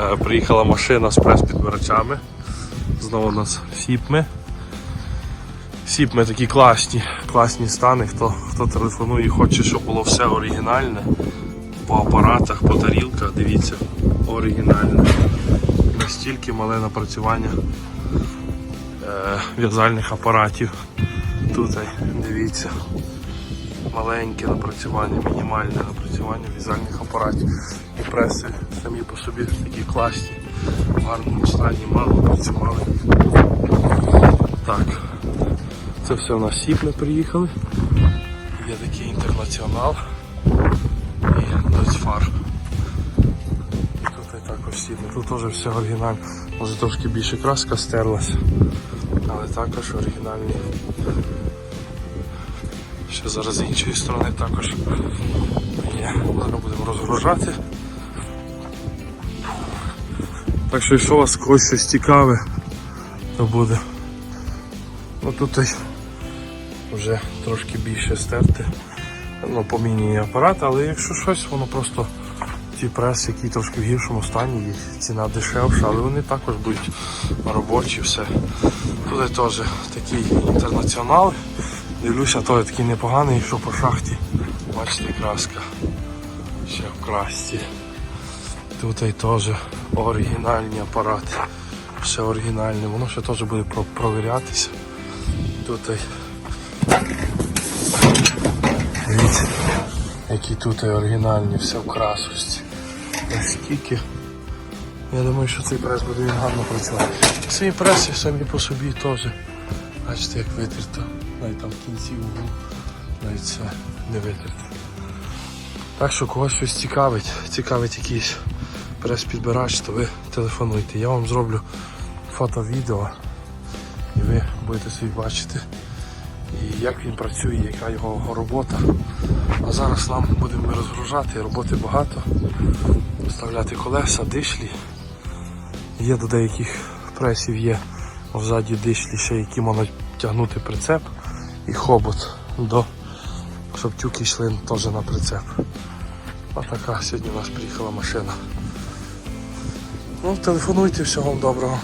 Е, Приїхала машина з прес-підбирачами. Знову у нас сіпми. Сіпми такі класні, класні стани. Хто, хто телефонує і хоче, щоб було все оригінальне. По апаратах, по тарілках, дивіться, оригінальне. Настільки мале напрацювання е, в'язальних апаратів. Тут дивіться. Маленьке напрацювання, мінімальне напрацювання в'язальних апаратів. Преси самі по собі такі класні, в гарному стані, мало працювали. Так, це все у нас сіп ми приїхали. Є такий інтернаціонал і. І тут і також сіпми. Тут теж все оригінально. Може трошки більше краска стерлася, але також оригінальні. Ще зараз з іншої сторони також є. Зараз будемо розгружати. Так що якщо у вас когось щось цікаве, то буде. Ну тут вже трошки більше стерти. Ну, помінює апарат, але якщо щось, воно просто ті преси, які трошки в гіршому стані, їх ціна дешевша, але вони також будуть робочі, все. Тут теж такий інтернаціонал. Дивлюся, той такий непоганий, що по шахті. Бачите, краска. Ще в красті. Тут теж оригінальні апарати. Все оригінальне. Воно ще теж буде про- провірятися. Тут. Дивіться, які тут оригінальні, все в красості. Наскільки. Я думаю, що цей прес буде він гарно працювати. Ці преси самі по собі теж. Бачите, як витерто. Навіть там в кінці углу. Навіть це не витерто. Так що когось щось цікавить, цікавить якийсь прес-підбирач, то ви телефонуйте. Я вам зроблю фото-відео і ви будете собі бачити, і як він працює, яка його робота. А зараз нам будемо розгружати, роботи багато. Вставляти колеса, дишлі. Є до деяких пресів є взаді дишлі ще, які можна тягнути прицеп і хобот до щоб тюки йшли теж на прицеп. А така сьогодні у нас приїхала машина. Ну, телефонуйте, всього вам доброго.